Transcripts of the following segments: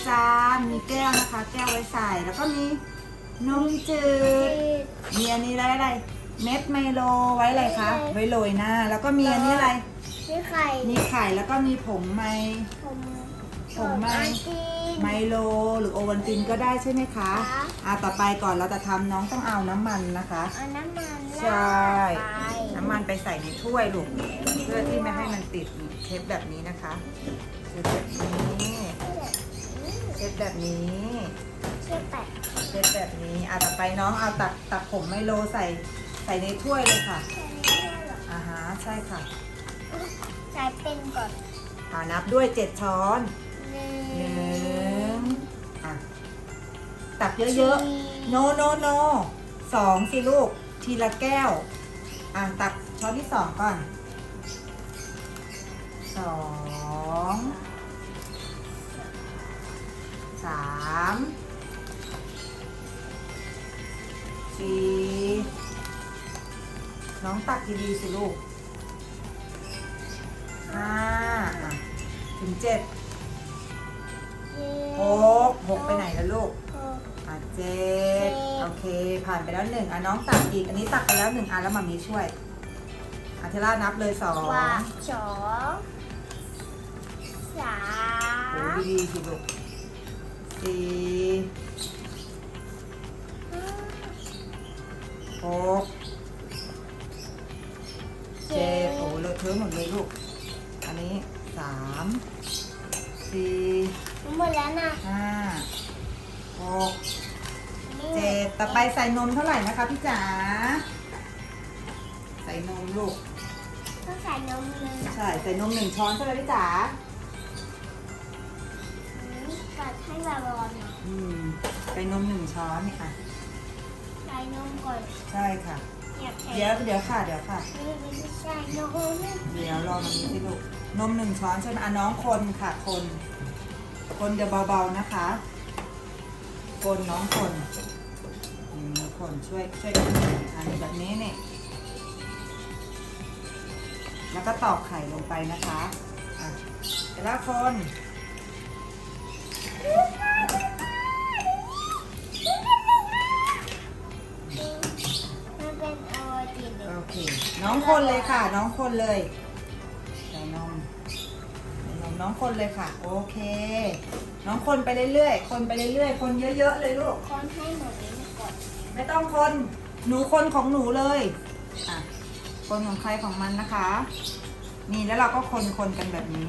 มีจานมีแก้วนะคะ แก้วไว้ใส่แล้วก็มีนมจืดมีอันนี้อะไรอะไร เม็ดไมโลไว้อะไรคะไว้โรยหน้า แล้วก็มีอันนี้อะไรมีไข่มีไข่แล้วก็มีผงไมผมผมไมอาจีนไมโลหรือโอวัลตินก็ได้ใช่ไหมคะค่ะอ่าต่อไปก่อนเราจะทำน้องต้องเอาน้ำมันนะคะเอาน้ำมันใช่ราดไปน้ำมันไปใส่ในถ้วยลูกเพื่อที่ไม่ให้มันติดเทปแบบนี้นะคะเทปแบบนี้ เทปแบบนี้เชื่อแปะเทปแบบนี้อะต่อไปน้องเอาตักตักผงไมโลใส่ใส่ในถ้วยเลยค่ะแค่นี้เหรออ่าฮะใช่ค่ะใช้เป็นก่อนอ่านับด้วยเจ็ดช้อนหนึ่หนึ่งงอะตักเยอะๆ โนโนโนสองสิลูก ทีละแก้ว อะตักช้อนที่สองก่อนสอง สามสี่น้องตักดีๆสิลูกห้าอะถึงเจ็ดหกหกไปไหนแล้วลูกหกอะเจ็ดโอเค ผ่านไปแล้วหนึ่งอะน้องตักอีก อันนี้ตักไปแล้วหนึ่งอะแล้วมามีช่วยอะเทล่านับเลยสองว่าสองสาโอ้มดีๆสิลูก สี่หกเจ็ดโอ้เลอะเทอะหมดเลยลูก อันนี้สามสี่หมดแล้วนะห้าหกนี่เจ็ดต่อไปใส่นมเท่าไหร่นะคะพี่จ๋าใส่นมลูกต้องใส่นมเลย ใช่ ใส่นมหนึ่งช้อนใช่ไหมพี่จ๋า ให้ละร้อนเนาะอืมใส่นมหนึ่งช้อนนี่ค่ะ ใส่นมก่อนใช่ค่ะ อยากใส่เดี๋ยวเดี๋ยวค่ะ เดี๋ยวค่ะ ไม่ใช่นมเดี๋ยวรอมันนี้สิลูก นมหนึ่งช้อนใช่ไหมอะน้องคนค่ะ คน คนเดี๋ยวเบาๆนะคะ คนน้องคนอืมคนช่วยช่วยกันอันนี้แบบนี้นี่แล้วก็ตอกไข่ลงไปนะคะ อะแต่ละคน มันเป็นโอวัลตินเลยโอเค น้องคนเลยค่ะ น้องคนเลยใส่นมใส่นมน้องคนเลยค่ะ โอเค น้องคนไปเรื่อยๆ คนไปเรื่อยๆ คนเยอะๆเลยลูก คนให้หมดนี้ก่อนไม่ต้องคน หนูคนของหนูเลยอะคนของใครของมันนะคะ นี่แล้วเราก็คนคนกันแบบนี้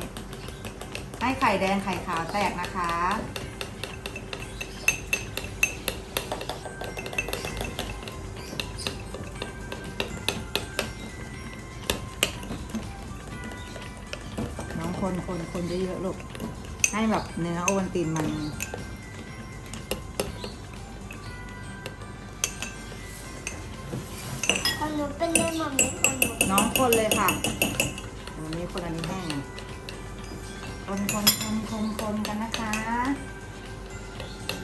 ให้ไข่แดงไข่ขาวแตกนะคะ น้องคนคนคนเยอะๆลูก ให้แบบเนื้อโอวัลตินมันคนหนูเป็นได้หมดนี้คนหนูน้องคนเลยค่ะอันนี้คนอันนี้แห้งอะ คนคนคนคนคนกันนะคะ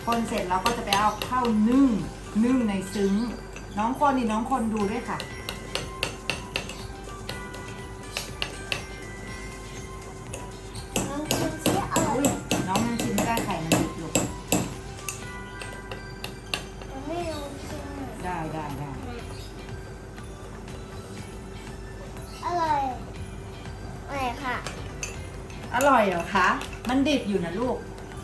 คนเสร็จเราก็จะไปเอาเข้านึ่งนึ่งในซึ้ง น้องคนนี่น้องคนดูด้วยค่ะ มันดิบอยู่นะลูก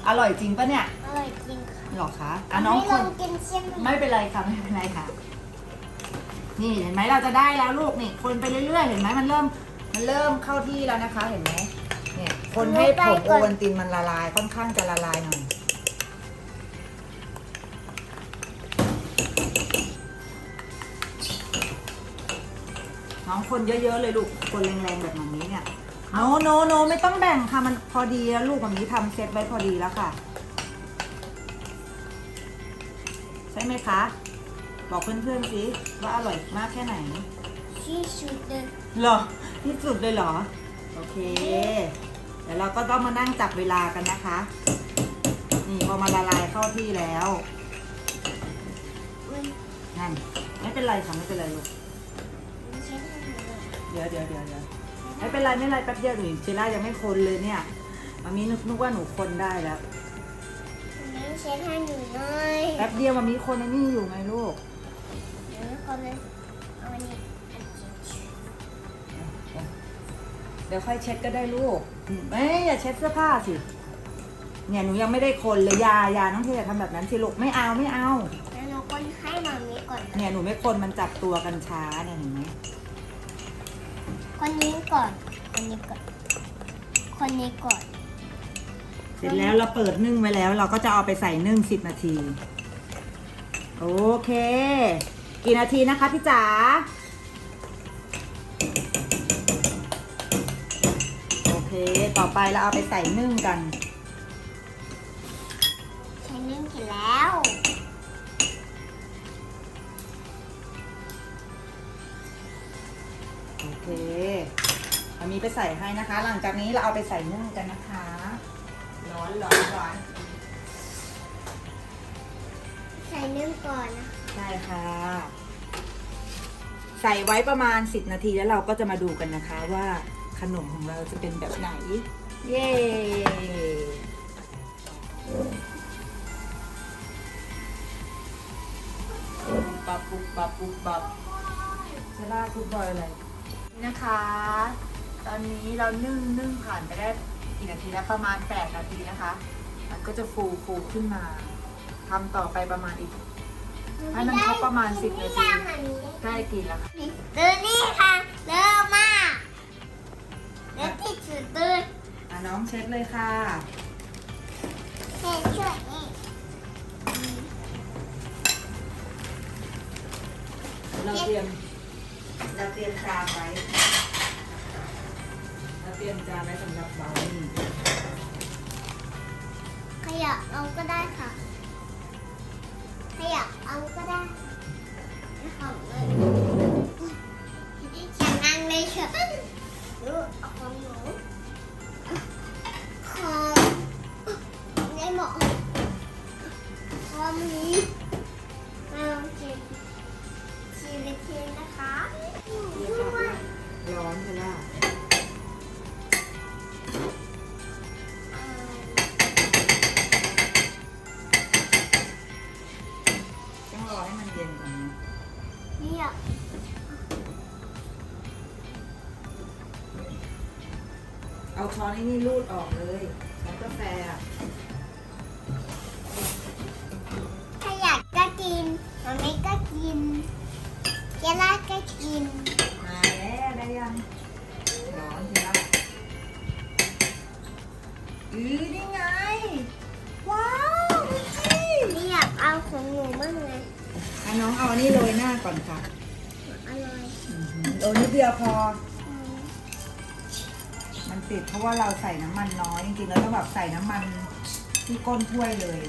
อร่อยจริงปะเนี่ยอร่อยจริงค่ะหรอคะอะน้องไม่คลอนงกินเชี่ยมไม่เป็นไรค่ะไม่เป็นไรค่ะ นี่เห็นไหมเราจะได้แล้วลูกนี่ คนไปเรื่อยๆ เห็นไหมมันเริ่ม มันเริ่มเข้าที่แล้วนะคะ เห็นไหมเนี่ย คนให้ผงโอวัลตินมันละลายค่อนข้างจะละลายหน่อย น้องคนเยอะๆเลยลูก คนแรงๆแบบนี้เนี่ย โนโนโนไม่ต้องแบ่งค่ะ มันพอดีแล้วลูกแบบนี้ทำเซตไว้พอดีแล้วค่ะ ใช่ไหมคะ บอกเพื่อนๆสิว่าอร่อยมากแค่ไหน ที่สุดเลยเหรอที่สุดเลยเหรอ โอเค เดี๋ยวเราก็ต้องมานั่งจับเวลากันนะคะ นี่พอมาละลายเข้าที่แล้วอุ้ยนั่นไม่เป็นไรค่ะไม่เป็นไรลูก มันใช้ได้หมดเลย เดี๋ยวเดี๋ยวเดี๋ยวเดี๋ยว ไม่เป็นไรไม่เป็นไรแป๊บเดียวหนูเจล่ายังไม่คนเลยเนี่ยมามีนึกนึกว่าหนูคนได้แล้วเช็ดให้หนูหน่อยแป๊บเดียวมันมีคนในนี่อยู่ไงลูกเดี๋ยวคนเลยเอาอันนี้เดี๋ยวค่อยเช็ดก็ได้ลูกไม่อย่าเช็ดเสื้อผ้าสิเนี่ยหนูยังไม่ได้คนเลยอยาอยาน้องเทอย่าทำแบบนั้นสิลูกไม่เอาไม่เอาแล้วหนูก็ให้มามีก่อนนะเนี่ยหนูไม่คนมันจับตัวกันช้าเนี่ยเห็นไหม คนนี้ก่อน คนนี้ก่อน คนนี้ก่อน เสร็จแล้วเราเปิดนึ่งไว้แล้ว เราก็จะเอาไปใส่นึ่งสิบนาที โอเค กี่นาทีนะคะพี่จ๋าโอเค ต่อไปเราเอาไปใส่นึ่งกัน เคเอามีไปใส่ให้นะคะ หลังจากนี้เราเอาไปใส่นึ่งกันนะคะ ร้อนร้อนร้อนใส่นึ่งก่อนนะใช่ค่ะ ใส่ไว้ประมาณ 10 นาทีแล้วเราก็จะมาดูกันนะคะว่าขนมของเราจะเป็นแบบไหน เย้ปุ๊บปับปุ๊บปับปุ๊บปับเซล่าคุกบอยอะไร นี่นะคะ ตอนนี้เรานึ่งนึ่งผ่านไปได้กี่นาทีแล้วประมาณ 8 นาทีนะคะ มันก็จะฟูฟูขึ้นมาทำต่อไปประมาณอีกให้มันครบประมาณ 10 นาทีใกล้กินแล้วค่ะดูนี่ค่ะ เริ่มมากเริ่มที่สุดเลยอะน้องเช็ดเลยค่ะเห็นช่วยนี่เราเตรียม เราเตรียมจานไว้เราเตรียมจานไว้สำหรับเบานี่ขยับเอาก็ได้ค่ะ ขยับเอาก็ได้ของเลยฉันนั่งเลยเถอะดูเอาของหนูของในหมอของนี้ เอาช้อนไอ้นี่รูดออกเลยช้อนกาแฟอะถ้าอยากก็กินมันไม่ก็กินเจล่าก็กิน มาแล้วได้ยังร้อนใช่ไหมอือนี่ไง ว้าวดูสินี่อยากเอาของหนูบ้างเลยอะน้องเอาอันนี้โรยหน้าก่อนค่ะอร่อย โรยนิดเดียวพออื มมันติดเพราะว่าเราใส่น้ำมันน้อยจริงๆเราต้องแบบใส่น้ำมันที่ก้นถ้วยเลย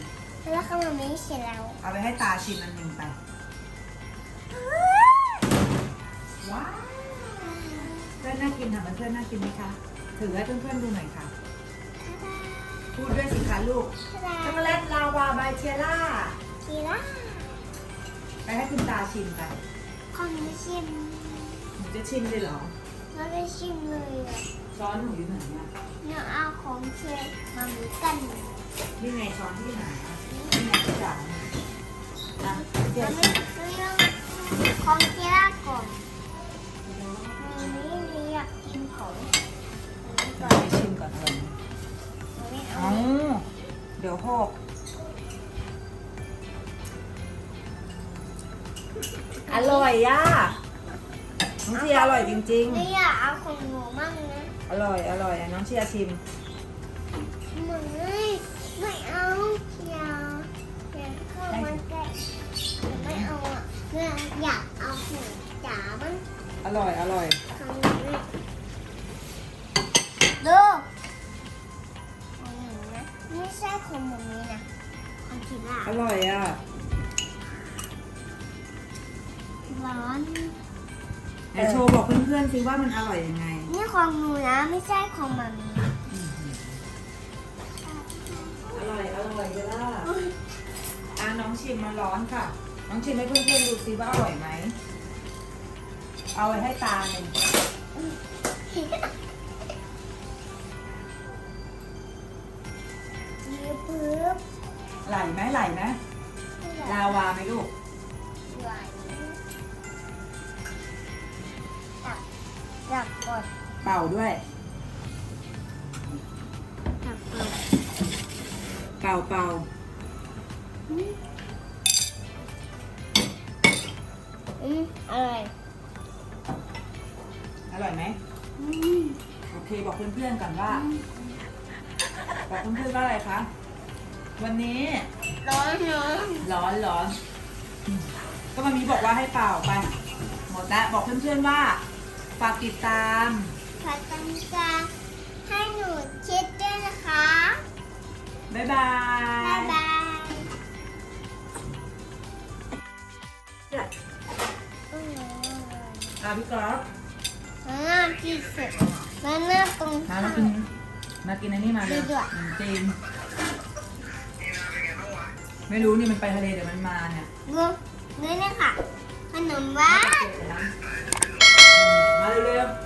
แล้วข้าวมันไม่เสร็จแล้วเอาไปให้ตาชิมอันหนึ่งไปว้าวเพื่อนน่ากินค่ะเพื่อนๆน่ากินไหมคะถือให้เพื่อนๆดูหน่อยค่ะ พูดด้วยสิคะลูกทาช็อกโกดาแลตลาวาบายเชียร่าทีละไปให้คุณตาชิมไปข้าวมันชิมหนูจะชิมเลยเหรอ แล้วได้ชิมเลยอะ ช้อนหนูอยู่ไหนอะเนี่ยเอาของเชฟมามีกันนี่ไงช้อนที่ไหนอะนี่ไงที่จ๋าอะเดี๋ยแล้วไม่เรื่องของเจล่าก่อนมันไม่อยากกินของนี่ก่อนไปชิมก่อนเลยมันไม่เอาเอาเดี๋ยวหกอร่อยอะน้องเชียอร่อยจริงไม่อยากเอาของหนูมั่งนะ อร่อย อร่อยอะน้องเชียร์ชิม ไม่ไม่เอาอย่าอย่าเข้ามาใกล้ไม่เอาอะเนี่ยอยากเอาของจ๋าบ้างอร่อย อร่อยของหนูเนี่ยดูของหนูนะไม่ใช่ของหมูนี้นะของจิล่าอร่อยอะ ร้อนไหนโชว์บอกเพื่อนๆสิว่ามันอร่อยยังไงนี่ ของหนูนะไม่ใช่ของหมามีอร่อย อร่อยเยล่ะอะน้องชิมมันร้อนค่ะ น้องชิมให้เพื่อนๆดูสิว่าอร่อยไหม เอาไว้ให้ตาหนึ่งยืดปึ๊บไหลไหมไหลไหมลาวาไหมลูกไหลตักตักก่อน เป่าด้วยตักก่อนเป่าเป่าอืมอร่อยอร่อยไหมอืมโอเคบอกเพื่อนๆก่อนว่า บอกเพื่อนๆว่าอะไรคะ วันนี้ ร้อนเนอะร้อนร้อนอืมก็มามีบอกว่าให้เป่าไป หมดแล้วบอกเพื่อนๆว่า ฝากติดตาม ขอตังกาให้หนูคิดด้วยนะคะ บ๊ายบาบ๊ายยบายอืมอะพี่กอล์ฟมันน่าที่สุดมันน่าตรงมาข้ามากินมากินอันนี้มาเลยดีด้วยจีนไม่รู้นี่มันไปทะเลเดี๋ยวมันมาเนี่ยดูนี่นะคะขนมหวาน มาเร็วๆ